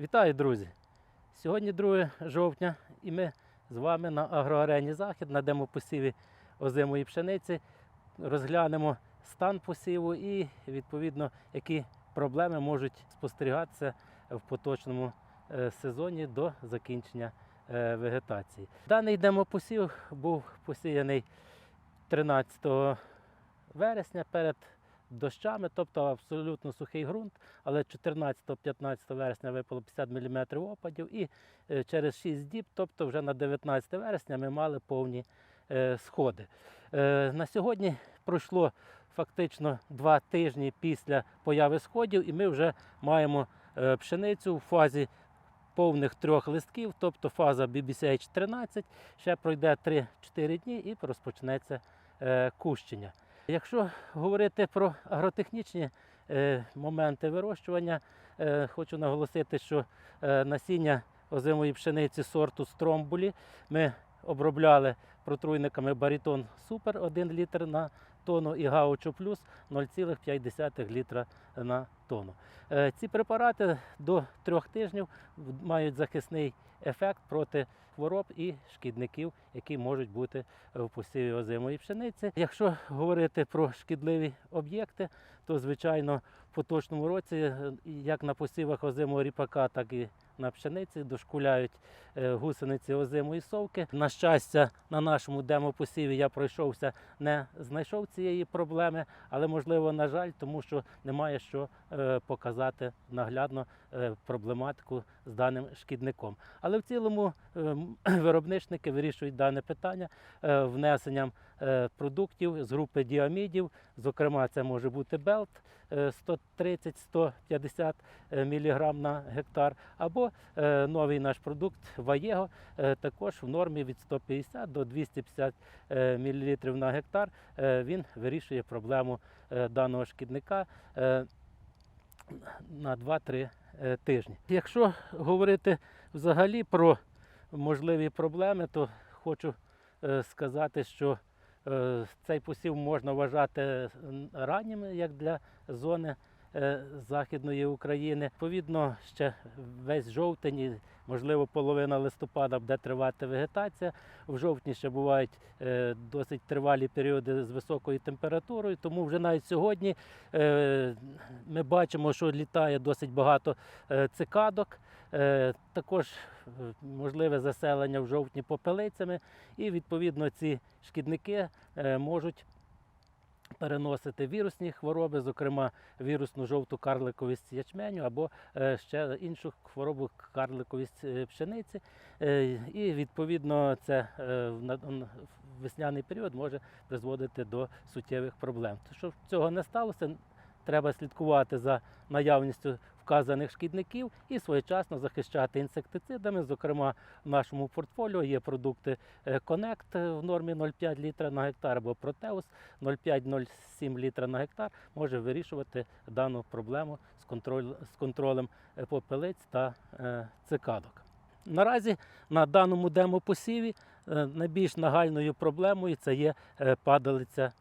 Вітаю, друзі! Сьогодні 2 жовтня і ми з вами на агроарені Захід на демопосіві озимої пшениці розглянемо стан посіву і відповідно які проблеми можуть спостерігатися в поточному е, сезоні до закінчення е, вегетації. Даний демопосів був посіяний 13 вересня перед дощами, тобто абсолютно сухий ґрунт, але 14-15 вересня випало 50 мм опадів, і е, через 6 діб, тобто вже на 19 вересня, ми мали повні е, сходи. Е, На сьогодні пройшло фактично два тижні після появи сходів, і ми вже маємо пшеницю в фазі повних трьох листків, тобто фаза BBCH 13, ще пройде 3-4 дні і розпочнеться кущення. Якщо говорити про агротехнічні е, моменти вирощування, е, хочу наголосити, що е, насіння озимої пшениці сорту Стромбулі ми обробляли протруйниками Барітон Супер 1 літр на тонну і Гаучо Плюс 0,5 літра на тонну. Е, Ці препарати до трьох тижнів мають захисний ефект проти хвороб і шкідників, які можуть бути в посіві озимої пшениці. Якщо говорити про шкідливі об'єкти, то звичайно в поточному році, е, як на посівах озимого ріпака, так і на пшениці дошкуляють е, гусениці озимої совки. На щастя, на нашому демопосіві я пройшовся, не знайшов цієї проблеми, але можливо, на жаль, тому що немає що е, показати наглядно е, проблематику з даним шкідником. Але в цілому е, виробничники вирішують дане питання внесенням продуктів з групи діамідів. Зокрема, це може бути белт е, 130-150 мг на гектар, або е, новий наш продукт Ваєго е, також в нормі від 150 до 250 мл на гектар. Е, Він вирішує проблему е, даного шкідника е, на 2-3 е, тижні. Якщо говорити взагалі про можливі проблеми, то хочу е, сказати, що е, цей посів можна вважати раннім, як для зони е, Західної України. Відповідно, ще весь жовтень, можливо, половина листопада буде тривати вегетація. В жовтні ще бувають е, досить тривалі періоди з високою температурою, тому вже навіть сьогодні е, ми бачимо, що літає досить багато е, цикадок. Е, Також е, можливе заселення в жовтні попелицями, і відповідно ці шкідники е, можуть переносити вірусні хвороби, зокрема вірусну жовту карликовість ячменю або ще іншу хворобу карликовість пшениці. І відповідно це в весняний період може призводити до суттєвих проблем. Щоб цього не сталося, треба слідкувати за наявністю вказаних шкідників і своєчасно захищати інсектицидами. Зокрема, в нашому портфоліо є продукти Connect в нормі 0,5 літра на гектар або Proteus 0,5-0,7 літра на гектар може вирішувати дану проблему з, контроль, з контролем е, попелиць та е, цикадок. Наразі на даному демопосіві е, найбільш нагальною проблемою це є падалиця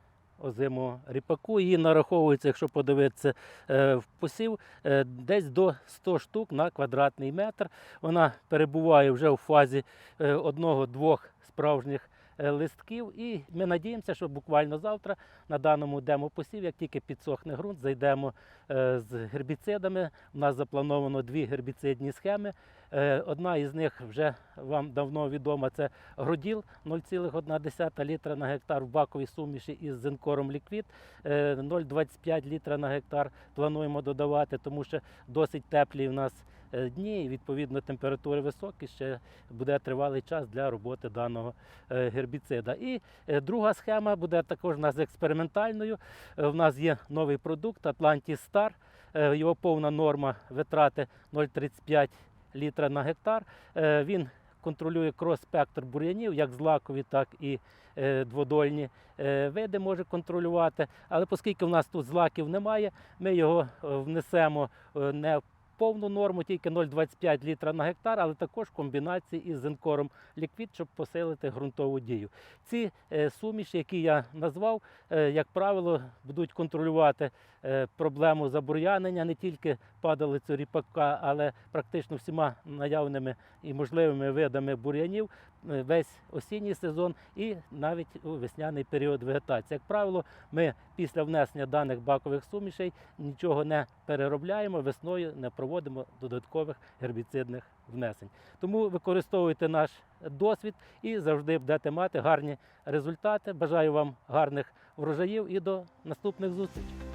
озимого ріпаку. Її нараховується, якщо подивитися е, в посів, е, десь до 100 штук на квадратний метр. Вона перебуває вже у фазі е, одного-двох справжніх листків. І ми надіємося, що буквально завтра на даному демопосів, як тільки підсохне ґрунт, зайдемо е, з гербіцидами. У нас заплановано дві гербіцидні схеми. Е, Одна із них вже вам давно відома. Це Гроділ 0,1 літра на гектар в баковій суміші із зинкором ліквід. Е, 0,25 літра на гектар плануємо додавати, тому що досить теплі в нас е, дні, і відповідно температури високі. Ще буде тривалий час для роботи даного е, гербіцида. І е, друга схема буде також у нас експериментальною. Е, В нас є новий продукт Atlantis Star. Е, Його повна норма витрати 0,35 літра на гектар. Е, Він контролює крос-спектр бур'янів, як злакові, так і е, дводольні е, види може контролювати. Але оскільки в нас тут злаків немає, ми його е, внесемо е, не в повну норму, тільки 0,25 літра на гектар, але також комбінації із зенкором. Ліквід, щоб посилити ґрунтову дію. Ці е, суміші, які я назвав, е, як правило, будуть контролювати е, проблему забур'янення, не тільки падалицю ріпака, але практично всіма наявними і можливими видами бур'янів весь осінній сезон і навіть у весняний період вегетації. Як правило, ми після внесення даних бакових сумішей нічого не переробляємо, весною не проводимо додаткових гербіцидних внесень. Тому використовуйте наш досвід і завжди будете мати гарні результати. Бажаю вам гарних врожаїв і до наступних зустрічей.